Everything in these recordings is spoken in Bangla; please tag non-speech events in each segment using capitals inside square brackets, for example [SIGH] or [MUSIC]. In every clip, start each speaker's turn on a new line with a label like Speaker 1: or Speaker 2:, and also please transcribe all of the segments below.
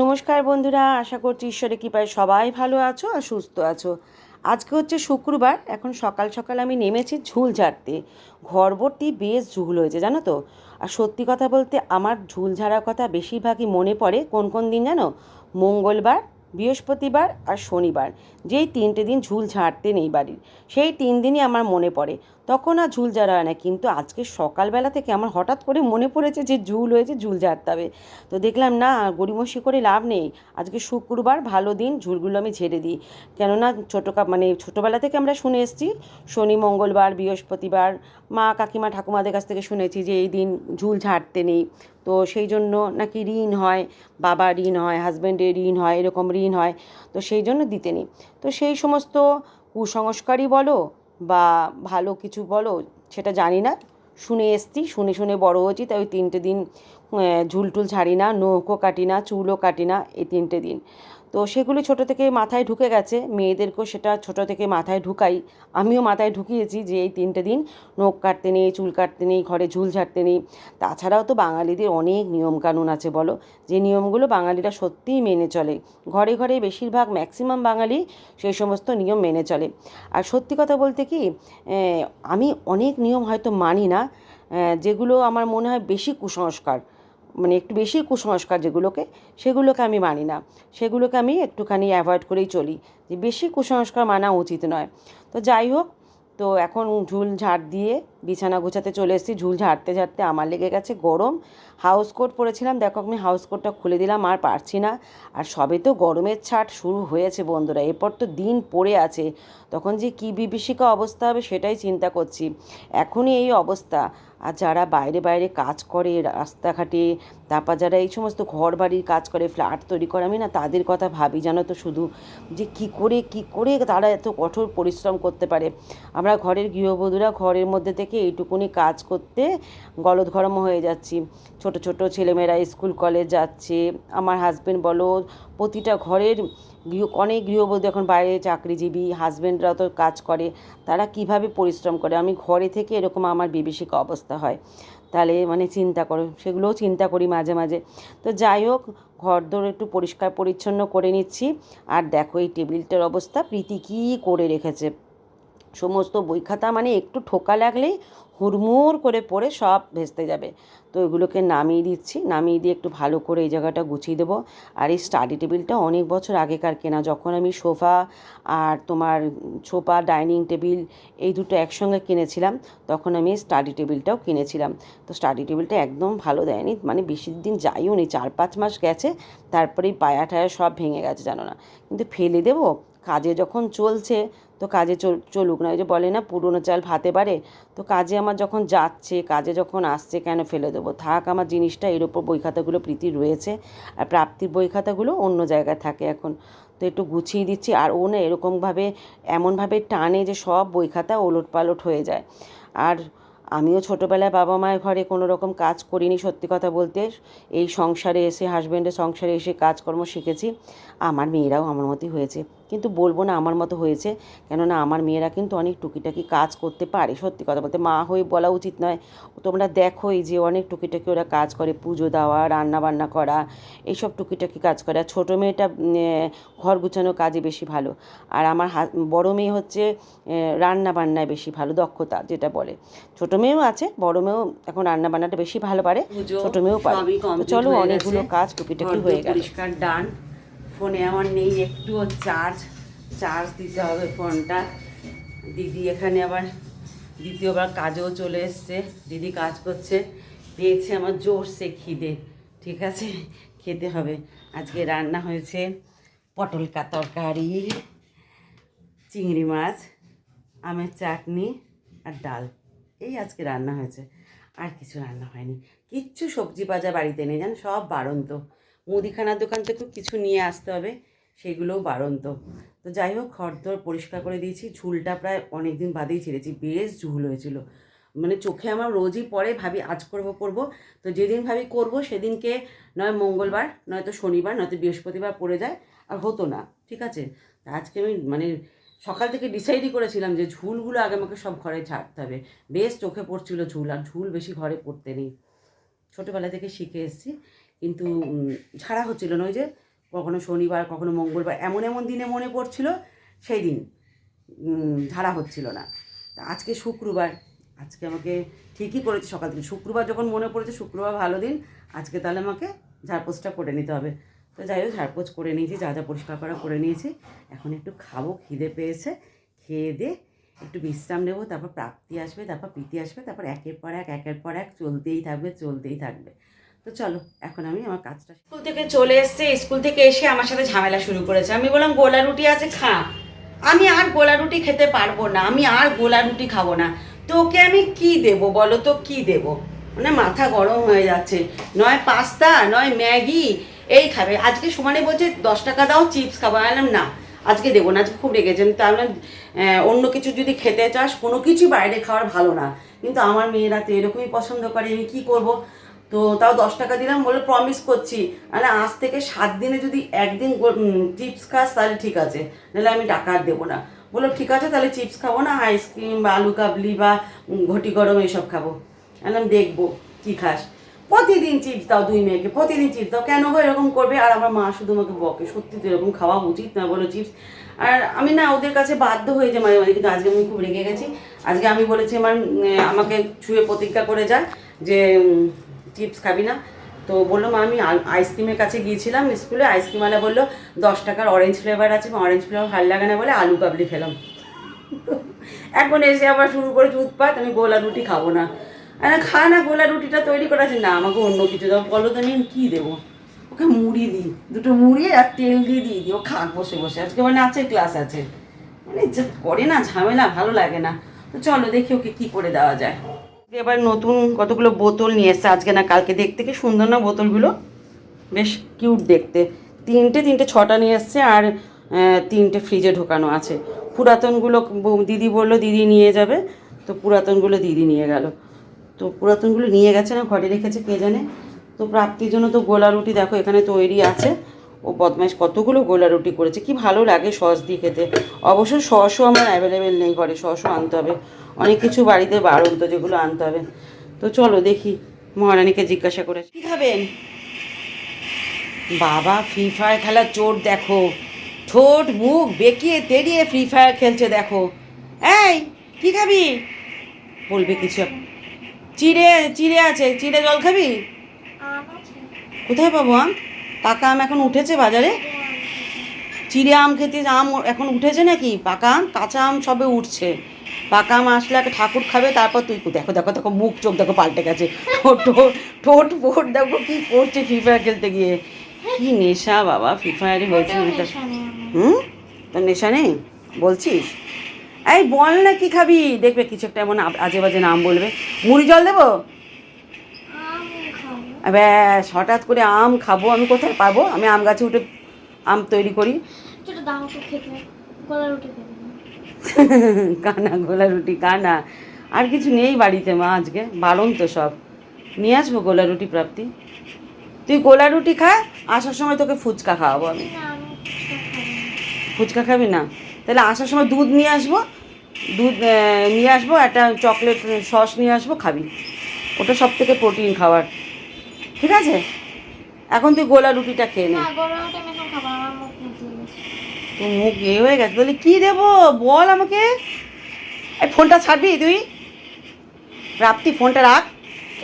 Speaker 1: নমস্কার বন্ধুরা, আশা করছি ঈশ্বরের কৃপায় সবাই ভালো আছো আর সুস্থ আছো। আজকে হচ্ছে শুক্রবার, এখন সকাল সকাল আমি নেমেছি ঝুল ঝাড়তে। ঘর ভর্তি বেশ ঝুল হয়েছে, জানো তো? আর সত্যি কথা বলতে আমার ঝুল ঝাড়ার কথা বেশিরভাগই মনে পড়ে কোন কোন দিন জানো? মঙ্গলবার বৃহস্পতিবার আর শনিবার। যেই তিনটে দিন ঝুল ঝাড়তে নেই বাড়ির, সেই তিন দিনই আমার মনে পড়ে। তখন আর ঝুল ঝাড়া হয় না, কিন্তু আজকে সকালবেলা থেকে আমার হঠাৎ করে মনে পড়েছে যে ঝুল হয়েছে, ঝুল ঝাড়তে হবে। তো দেখলাম, না, গড়িমসি করে লাভ নেই। আজকে শুক্রবার ভালো দিন, ঝুলগুলো আমি ঝেড়ে দিই। কেননা ছোটো মানে ছোটোবেলা থেকে আমরা শুনে এসেছি, শনি, মঙ্গলবার, বৃহস্পতিবার, মা, কাকিমা, ঠাকুমাদের কাছ থেকে শুনেছি যে এই দিন ঝুল ঝাড়তে নেই। তো সেই জন্য নাকি ঋণ হয় বাবা ঋণ হয়, হাজব্যান্ডের ঋণ হয়, এরকম ঋণ হয়, তো সেই জন্য দিতে নেই। তো সেই সমস্ত কুসংস্কারই বলো বা ভালো কিছু বলো, সেটা জানি না। শুনে এসছি, শুনে শুনে বড় হয়েছি, তাই ওই তিনটে দিন ঝুলটুল ছাড়ি না নৌকো কাটি না চুলও কাটি না এই তিনটে দিন। তো সেগুলি ছোটো থেকে মাথায় ঢুকে গেছে। মেয়েদেরকেও সেটা ছোটো থেকে মাথায় ঢুকাই। আমিও মাথায় ঢুকিয়েছি যে এই তিনটে দিন নখ কাটতে নেই, চুল কাটতে নেই, ঘরে ঝুল ঝাড়তে নেই। তাছাড়াও তো বাঙালিদের অনেক নিয়মকানুন আছে বলো। যে নিয়মগুলো বাঙালিরা সত্যিই মেনে চলে। ঘরে ঘরে বেশিরভাগ ম্যাক্সিমাম বাঙালি সেই সমস্ত নিয়ম মেনে চলে। আর সত্যি কথা বলতে কি আমি অনেক নিয়ম হয়তো মানি না যেগুলো আমার মনে হয় বেশি কুসংস্কার। মানে একটু বেশি কুসংস্কার যেগুলোকে, সেগুলোকে আমি মানি না। সেগুলোকে আমি একটুখানি অ্যাভয়েড করেই চলি। যে বেশি কুসংস্কার মানা উচিত নয়। তো যাই হোক, তো এখন ঝুল ঝাড় দিয়ে বিছানা গোছাতে চলে এসেছি, ঝুল ঝাড়তে ঝাড়তে আমার লেগে গেছে গরম। হাউস কোট পরেছিলাম, দেখো আমি হাউস কোটটা খুলে দিলাম, আর পারছি না। আর সবে তো গরমের ছাট শুরু হয়েছে বন্ধুরা, এরপর তো দিন পড়ে আছে। তখন যে কী বিভীষিকা অবস্থা হবে সেটাই চিন্তা করছি। এখনই এই অবস্থা। আর যারা বাইরে বাইরে কাজ করে রাস্তাঘাটে, তারপর যারা এই সমস্ত ঘর বাড়ির কাজ করে ফ্ল্যাট তৈরি করে, আমি না তাদের কথা ভাবি, জানো তো শুধু। যে কি করে কি করে তারা এত কঠোর পরিশ্রম করতে পারে? আমরা ঘরের গৃহবধূরা ঘরের মধ্যে থেকে এইটুকুনি কাজ করতে গলদঘরম হয়ে যাচ্ছি। ছোট ছোট ছেলেমেয়েরা স্কুল, কলেজ যাচ্ছে। আমার হাজব্যান্ড বলো, প্রতিটা ঘরের গৃহ, অনেক গৃহবধূ এখন বাইরে চাকরিজীবী হাজব্যান্ডরা তো কাজ করে, তারা কীভাবে পরিশ্রম করে? আমি ঘরে থেকে এরকম আমার বিভীষিকা অবস্থা হয়। তাহলে মানে চিন্তা করো, সেগুলোও চিন্তা করি মাঝে মাঝে। তো যাই হোক, ঘর দোর একটু পরিষ্কার, পরিচ্ছন্ন করে নিচ্ছি। আর দেখো এই টেবিলটার অবস্থা, প্রীতি কী করে রেখেছে। সমস্ত বই খাতা মানে একটু ঠোকা লাগলেই হুড়মুড় করে পড়ে সব ভেস্তে যাবে। তো এগুলোকে নামিয়ে দিচ্ছি। নামিয়ে দিয়ে একটু ভালো করে এই জায়গাটা গুছিয়ে দেবো। আর এই স্টাডি টেবিলটা অনেক বছর আগেকার কেনা। যখন আমি সোফা আর তোমার সোফা ডাইনিং টেবিল এই দুটো একসঙ্গে কিনেছিলাম, তখন আমি স্টাডি টেবিলটাও কিনেছিলাম। তো স্টাডি টেবিলটা একদম ভালো দেয়নি। মানে বেশি দিন যাইও নি। চার পাঁচ মাস গেছে তারপরেই পায়া টায়া সব ভেঙে গেছে, জানো না। কিন্তু ফেলে দেবো? কাজে যখন চলছে তো কাজে চলুক না। ওই যে বলে না, পুরনো চাল ভাতে পারে? তো কাজে আমার যখন যাচ্ছে, কাজে যখন আসছে, কেন ফেলে দেবো? থাক, আমার জিনিসটা এর ওপর বই খাতাগুলো প্রীতি রয়েছে। আর প্রাপ্তির বই খাতাগুলো অন্য জায়গায় থাকে এখন। তো একটু গুছিয়ে দিচ্ছি। আর ও না এরকমভাবে, এমনভাবে টানে যে সব বই খাতা ওলট পালট হয়ে যায়। আর আমিও ছোটোবেলায় বাবা মায়ের ঘরে কোনো রকম কাজ করিনি, সত্যি কথা বলতে। এই সংসারে এসে হাজব্যান্ডের সংসারে এসে কাজকর্ম শিখেছি। আমার মেয়েরাও আমার মতোই হয়েছে। কিন্তু বলব না আমার মতো হয়েছে। কেননা আমার মেয়েরা কিন্তু অনেক টুকিটাকি কাজ করতে পারে। সত্যি কথা বলতে মা হয়ে বলা উচিত নয়। তোমরা দেখোই যে অনেক টুকিটাকি ওরা কাজ করে পুজো দেওয়া রান্না বান্না করা এইসব টুকিটাকি কাজ করে। আর ছোটো মেয়েটা ঘর গুছানো কাজে বেশি ভালো। আর আমার বড় মেয়ে হচ্ছে রান্না বান্নায় বেশি ভালো দক্ষতা যেটা বলে। ছোটো মেয়েও আছে বড় মেয়েও এখন রান্না বান্নাটা বেশি ভালো পারে ছোটো মেয়েও পারে। চলো অনেকগুলো কাজ টুকিটাকি হয়ে গেল। পরিষ্কার ডান ফোনে আমার নেই, একটুও চার্জ চার্জ দিতে হবে ফোনটা। দিদি এখানে আবার দ্বিতীয়বার কাজেও চলে এসছে, দিদি কাজ করছে। পেয়েছে আমার জোরসে খিদে, ঠিক আছে? খেতে হবে। আজকে রান্না হয়েছে পটলকা তরকারি, চিংড়ি মাছ, আমের চাটনি আর ডাল। এই আজকে রান্না হয়েছে। আর কিছু রান্না হয়নি। কিচ্ছু সবজি বাজা বাড়িতে নেই, জান? সব বাড়ন্ত। মুদিখানার দোকান থেকেও কিছু নিয়ে আসতে হবে, সেগুলোও বাড়ন্ত। তো যাই হোক, খড়দর পরিষ্কার করে দিয়েছি, ঝুলটা প্রায় অনেক দিন বাদেই ছেড়েছি, বেশ ঝুল হয়েছিল। মানে চোখে আমার রোজই পরে ভাবি আজ করব করব। তো যেদিন ভাবি করব, সেদিনকে নয় মঙ্গলবার, নয়তো শনিবার, নয়তো বৃহস্পতিবার পড়ে যায়, আর হতো না, ঠিক আছে? আজকে আমি মানে সকাল থেকে ডিসাইডই করেছিলাম যে ঝুলগুলো আগে আমাকে সব ঘরে ছাড়তে হবে। বেশ চোখে পড়ছিল ঝুল, আর ঝুল বেশি ঘরে পড়তে নেই। ছোটোবেলা থেকে শিখে এসেছি। কিন্তু ঝাড়া হচ্ছিল না। ওই যে কখনো শনিবার, কখনো মঙ্গলবার, এমন এমন দিনে মনে পড়ছিল, সেই দিন ঝাড়া হচ্ছিল না। তা আজকে শুক্রবার, আজকে আমাকে ঠিকই করেছে সকাল থেকে। শুক্রবার যখন মনে পড়েছে, শুক্রবার ভালো দিন, আজকে তাহলে আমাকে ঝাড়পোছটা করে নিতে হবে। তো যাই হোক, ঝাড়পোছ করে নিয়েছি, যা যা পরিষ্কার করা করে নিয়েছি। এখন একটু খাব, খিদে পেয়েছে। খেয়ে দিয়ে একটু বিশ্রাম নেব, তারপর প্রাপ্তি আসবে, তারপর প্রীতি আসবে, তারপর একের পর এক, একের পর এক, চলতেই থাকবে চলতেই থাকবে। তো চলো, এখন আমি আমার কাজটা স্কুল থেকে চলে এসছে স্কুল থেকে এসে আমার সাথে ঝামেলা শুরু করেছে। আমি বললাম, গোলা রুটি আছে, খা। আমি আর গোলা রুটি খেতে পারব না, আমি আর গোলা রুটি খাব না। তোকে আমি কি দেব বলো তো, কি দেব? মানে মাথা গরম হয়ে যাচ্ছে। নয় পাস্তা, নয় ম্যাগি, এই খাবে। আজকে সমানে বলছে, দশ টাকা দাও, চিপস খাব। আমি বললাম, না, আজকে দেবো না, আজকে খুব রেগেছেন তা আমি অন্য কিছু যদি খেতে চাস, কোনো কিছু বাইরে খাওয়ার ভালো না। কিন্তু আমার মেয়েরা তো এরকমই পছন্দ করে, আমি কী করব? তো তাও দশ টাকা দিলাম বলে প্রমিস করছি। মানে আজ থেকে সাত দিনে যদি একদিন চিপস খাস তাহলে ঠিক আছে, নাহলে আমি টাকা আর দেবো না। বলল, ঠিক আছে, তাহলে চিপস খাব না আইসক্রিম বা আলু কাবলি বা ঘটি গরম এইসব খাব। আমি দেখব, কী খাস? প্রতিদিন চিপস দাও দুই মেয়েকে, প্রতিদিন চিপস দাও। কেন গো এরকম করবে? আর আমার মা শুধু আমাকে বকে, সত্যি তো এরকম খাওয়া উচিত না। বলো চিপস আর আমি না ওদের কাছে বাধ্য হয়ে যে মাঝে মাঝে, কিন্তু আজকে আমি খুব রেগে গেছি। আজকে আমি বলেছি, আমার আমাকে ছুঁয়ে প্রতিজ্ঞা করে যায় যে চিপস খাবি না। তো বলল, মা, আমি আই- আইসক্রিমের কাছে গিয়েছিলাম স্কুলে। আইসক্রিমওয়ালা বলল, দশ টাকার অরেঞ্জ ফ্লেভার আছে অরেঞ্জ ফ্লেভার ভালো লাগে না বলে আলু কাবলি খেলাম। [LAUGHS] এখন এসে আবার শুরু করেছে উৎপাত, আমি গোলা রুটি খাব না। আরে খা না, গোলা রুটিটা তৈরি করা আছে। না, আমাকে অন্য কিছু দাও। বলো তো আমি কী দেবো? ওকে মুড়ি দিই, দুটো মুড়ি আর তেল দিয়ে দিই দিই। ও খাক, বসে বসে। আজকে মানে আছে, ক্লাস আছে। মানে করে না, ঝামেলা, ভালো লাগে না। তো চলো, দেখি ওকে কী করে দেওয়া যায়। এবার নতুন কতগুলো বোতল নিয়ে এসছে আজকে না কালকে দেখতে, কি সুন্দর না বোতলগুলো? বেশ কিউট দেখতে। তিনটে তিনটে, ছটা নিয়ে এসছে আর তিনটে ফ্রিজে ঢোকানো আছে। পুরাতনগুলো দিদি বলল দিদি নিয়ে যাবে, তো পুরাতনগুলো দিদি নিয়ে গেল। তো পুরাতনগুলো নিয়ে গেছে না, ঘরে রেখেছে কে জানে? তো প্রাপ্তির জন্য তো গোলা রুটি দেখো এখানে তৈরি আছে। ও বদমাইশ কতগুলো গোলা রুটি করেছে কি ভালো লাগে সস দিয়ে খেতে। অবশ্য সসও আমার অ্যাভেলেবেল নেই ঘরে সসও আনতে হবে। অনেক কিছু বাড়িতে বারণ তো যেগুলো আনতে হবে। তো চলো দেখি মহারানীকে জিজ্ঞাসা করে কী খাবেন? বাবা ফ্রি ফায়ার খেলার চোট দেখো। ঠোঁট মুখ বেঁকিয়ে তেড়িয়ে ফ্রি ফায়ার খেলছে দেখো। এই কি খাবি? বলবে কিছু। চিড়ে চিড়ে আছে চিড়ে জল খাবি? কোথায় পাবো আম? পাকা আম এখন উঠেছে বাজারে? চিড়ে আম খেতে আম এখন উঠেছে নাকি? পাকা আম কাঁচা আম সবে উঠছে। পাকা আম আসলে আগে ঠাকুর খাবে তারপর তুই দেখো দেখো দেখো মুখ চোখ দেখো পাল্টে গেছে। ঠোঁট ফোট দেখো কি করছে ফ্রি ফায়ার খেলতে গিয়ে। কি নেশা বাবা ফ্রি ফায়ারে হয়েছে। হুম? তোর নেশা নেই? বলছিস? এই বল না কি খাবি? দেখবে কিছু একটা এমন আজে বাজে নাম বলবে। মুড়ি জল দেবো? ব্যাস হঠাৎ করে আম খাব আমি কোথায় পাবো? আমি আম গাছে উঠে আম তৈরি করি। [LAUGHS] কানা গোলা রুটি কানা। আর কিছু নেই বাড়িতে মা আজকে বারণ তো সব। নিয়ে আসব গোলা রুটি প্রাপ্তি। তুই গোলা রুটি খা আসার সময় তোকে ফুচকা খাওয়াবো আমি। ফুচকা
Speaker 2: ফুচকা খাব না।
Speaker 1: খাবি না? তাহলে আসার সময় দুধ নিয়ে আসব। দুধ নিয়ে আসব একটা চকলেট সস নিয়ে আসব খাবি। ওটা সব থেকে প্রোটিন খাবার ঠিক আছে? এখন তুই গোলা রুটিটা খেয়ে নে।
Speaker 2: মুখ
Speaker 1: তোর মুখ এ হয়ে গেছে। তাহলে কী দেবো? বল আমাকে। এই ফোনটা ছাড়বি তুই? প্রাপ্তি ফোনটা রাখ।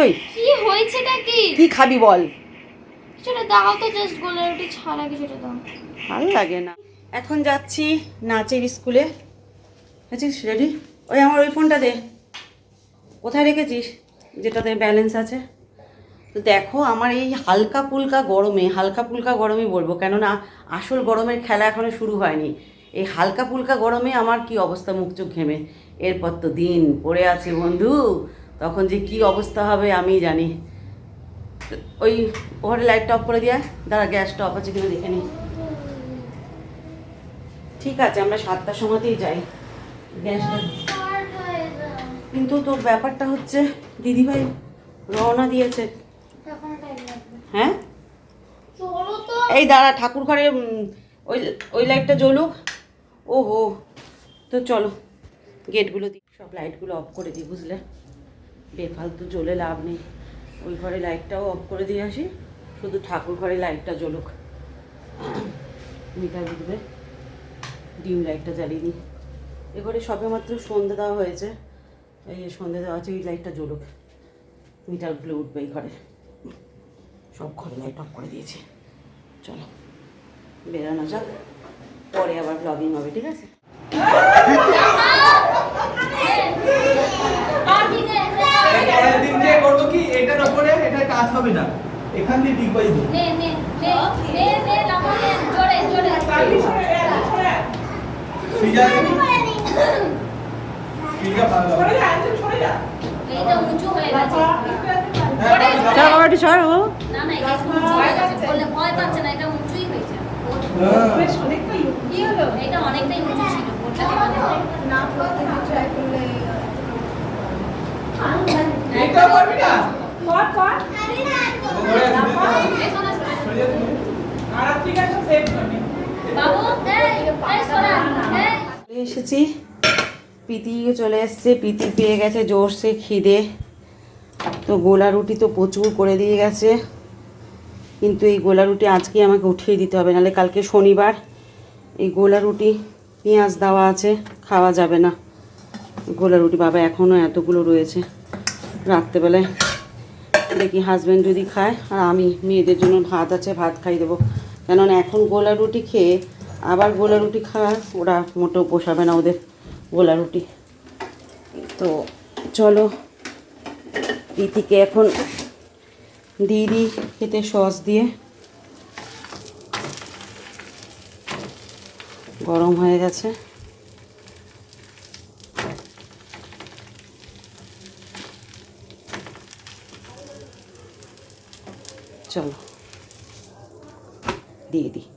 Speaker 1: ওই
Speaker 2: কি হয়েছেটা কি?
Speaker 1: কি খাবি বল।
Speaker 2: কিছুটা দাও তো জাস্ট গলা রুটি ছাড়া কিছুটা দাও।
Speaker 1: ভালো লাগে না। এখন যাচ্ছি নাচের স্কুলে। আছিস রেডি? ওই আমার ওই ফোনটা দে। কোথায় রেখেছিস? যেটাতে ব্যালেন্স আছে। তো দেখো আমার এই হালকা পুলকা গরমে হালকা পুলকা গরমই বলব। কেননা আসল গরমের খেলা এখনও শুরু হয়নি। এই হালকা পুলকা গরমে আমার কি অবস্থা মুখ চোখ ঘেমে। এরপর তো দিন পড়ে আছে বন্ধু। তখন যে কি অবস্থা হবে আমি জানি। ওই ওখানে লাইটটা অফ করে দিয়া দাঁড়া গ্যাসটা অফ আছে কিনা দেখে নিই ঠিক আছে আমরা সাতটার সময়তেই যাই। গ্যাসটা কিন্তু তোর ব্যাপারটা হচ্ছে দিদিভাই রওনা দিয়েছে। হ্যাঁ? এই দাঁড়া ঠাকুর ঘরে ওই ওই লাইটটা জ্বলুক। ও হো তো চলো গেটগুলো দিই সব লাইটগুলো অফ করে দিই বুঝলে? বেফালতু জ্বলে লাভ নেই। ওই ঘরে লাইটটাও অফ করে দিয়ে আসি শুধু ঠাকুর ঘরে লাইটটা জ্বলুক। মিটার উঠবে ডিম লাইটটা জ্বালিয়ে দিই। এ ঘরে সবে মাত্র সন্ধে দেওয়া হয়েছে। এই সন্ধে দেওয়া আছে ওই লাইটটা জ্বলুক। মিটারগুলো উঠবে এই ঘরে। সব ঘরে লাইট অফ করে দিয়েছি। চলো বেরানো যাক। পরে আবার ব্লগিং হবে ঠিক আছে?
Speaker 3: এখান দিয়ে
Speaker 2: নে নে নে নে নে জোরে জোরে
Speaker 3: ভালো
Speaker 2: এইটা উঁচু হয়ে গেছে।
Speaker 1: চল বাবাটি সর ও এসেছি। পিতিও চলে এসছে পিতি পেয়ে গেছে জোরসে খিদে। তো গোলা রুটি তো প্রচুর করে দিয়ে গেছে। কিন্তু এই গোলা রুটি আজকে আমাকে উঠিয়ে দিতে হবে, নাহলে কালকে শনিবার এই গোলা রুটি, পেঁয়াজ দেওয়া আছে, খাওয়া যাবে না। গোলা রুটি বাবা এখনও এতগুলো রয়েছে রাত্রেবেলায়। দেখি হাজব্যান্ড যদি খায়, আর আমি মেয়েদের জন্য ভাত আছে, ভাত খাই দেবো। কেননা এখন গোলা রুটি খেয়ে আবার গোলা রুটি খাওয়া ওরা মোটেও পোষাবে না ওদের গোলা রুটি। তো চলো রীতিকে এখন দিয়ে দিই খেতে সস দিয়ে। গরম হয়ে গেছে। চলো। দিয়ে দিই।